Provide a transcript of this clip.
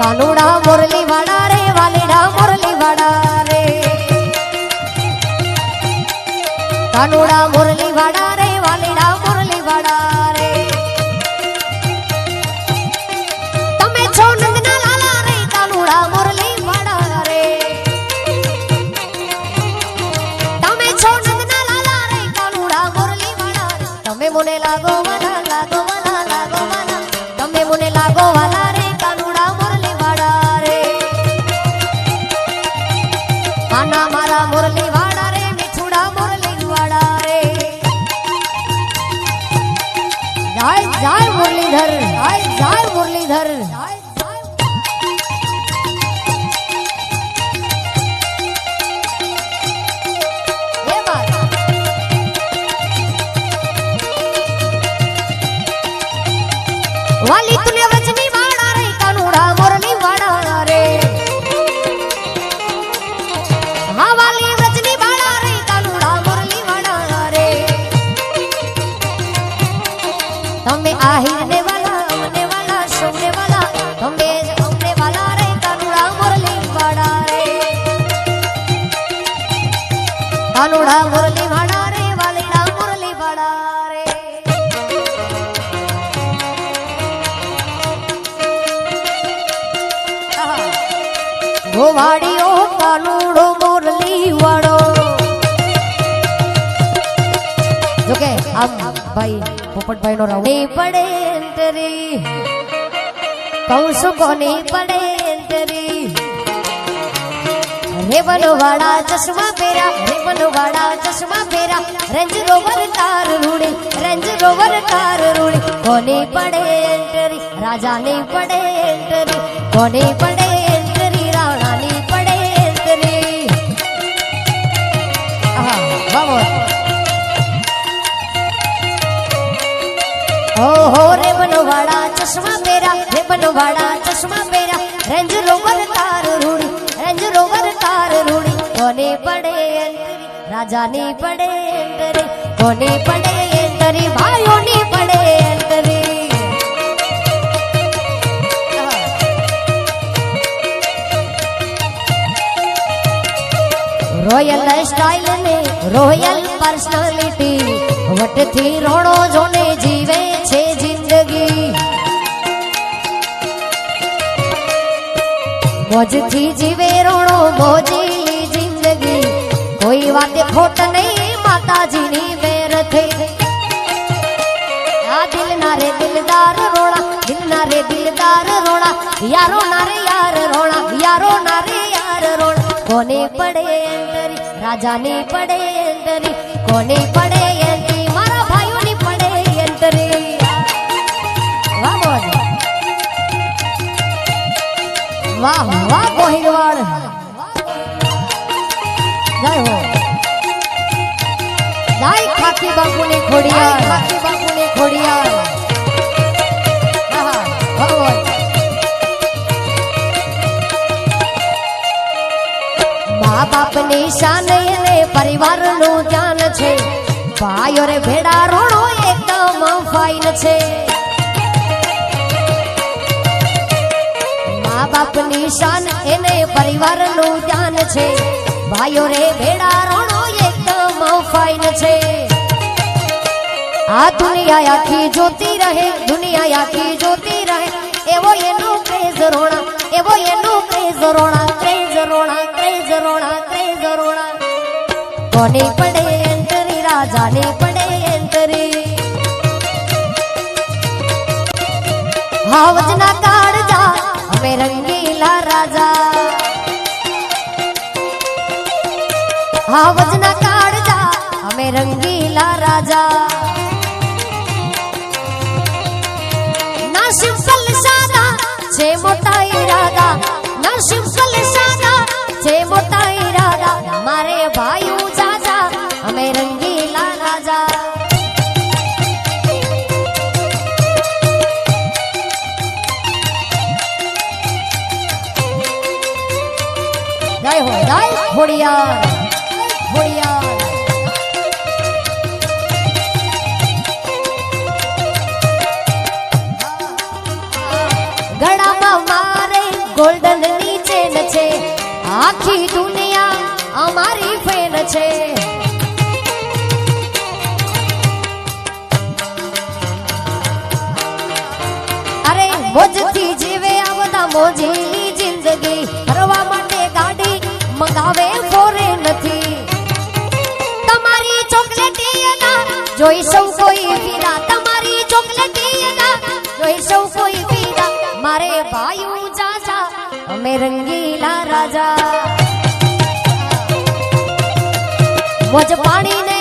தனுடா முரளி வடாரே வலிடா முரளி வடாரே தனுடா முரளி வடாரே કાના મારા મુરલી વાડા રે મીઠુડા મુરલી વાડા રે જય જય મુરલીધર જય જય મુરલીધર ગોવાડીઓ કાનુડો મુરલી વાળો જોકે આમ ભાઈ પોપટભાઈ નો રાઉન્ડ નહીં પડે એન્ટરી કહું છું કોની પડે એન્ટરી રેવન વાળા ચશ્મા પહેરા રેવન વાળા ચશ્મા પહેરા રેન્જ રોવર કાર રૂડી રેન્જ રોવર કાર રૂડી કોની પડે એન્ટરી રાજાની પડે એન્ટરી કોની પડે ઓહો રેવન વાળા ચશ્મા પહેરા રેવન વાળા ચશ્મા પહેરા રેન્જ રોવર કાર રૂડી, રેન્જ રોવર કાર રૂડી. કોને પડે રાજાની પડે એન્ટરી કોને પડે એન્ટરી ભાઈઓની પડે એન્ટરી રોયલ સ્ટાઇલ ને રોયલ પર્સનાલિટી. વટથી રોણો જોને જીવે મોજથી જીવે રોણો મોજી જિંદગી. કોઈ વાતે ખોટ નહીં, માતાજીની વેર થઈ. આ દિલના રે દિલદાર રોણા દિલના રે દિલદાર રોણા યારો ના રે યાર રોણા યારો ના રે યાર રોણા કોને પડે એન્ટરી રાજાને પડે એન્ટરી કોને પડે એન્ટરી વાહ વાહ કોહિરવાડ જય હો. જય ખાકી બાપુની ખોડિયાર. ખાકી બાપુની ખોડિયાર. મા બાપની શાન એને પરિવારનું ધ્યાન છે. ભાઈઓ રે ભેડા રોડો એકદમ ફાઇન છે. બાપની શાન એને પરિવારનું ધ્યાન છે. ભાઈઓ રે ભેડા રોણો, એકદમ ફાઇન છે. આ દુનિયા આખી જોતી રહે, દુનિયા આખી જોતી રહે. એવો એનો ક્રેઝ રોણા, એવો એનો ક્રેઝ રોણા ક્રેઝ રોણા ક્રેઝ રોણા ક્રેઝ રોણા. કોની પડે એન્ટરી રાજાની પડે એન્ટરી હાવજના કાળજા અમે રંગીલા રાજા હાવજના કાળજા અમે રંગીલા રાજા ના સિમ્પલ સાદા છે મોટા ઈરાદા ના સિમ્પલ સાદા છે મોટા ઈરાદા મારે ખોડિયાર ખોડિયાર ગળામાં મારે ગોલ્ડનની ચેન છે. આખી દુનિયા અમારી ફેન છે. અરે મોજથી જીવે આ બધા મોજીની જોઈ સૌ કોઈ પીડા તમારી ચોકલેટી અદા જોઈ સૌ કોઈ પીડા મારે ભાઈ ચાચા અમે રંગીલા રાજા. મોજ પાણીને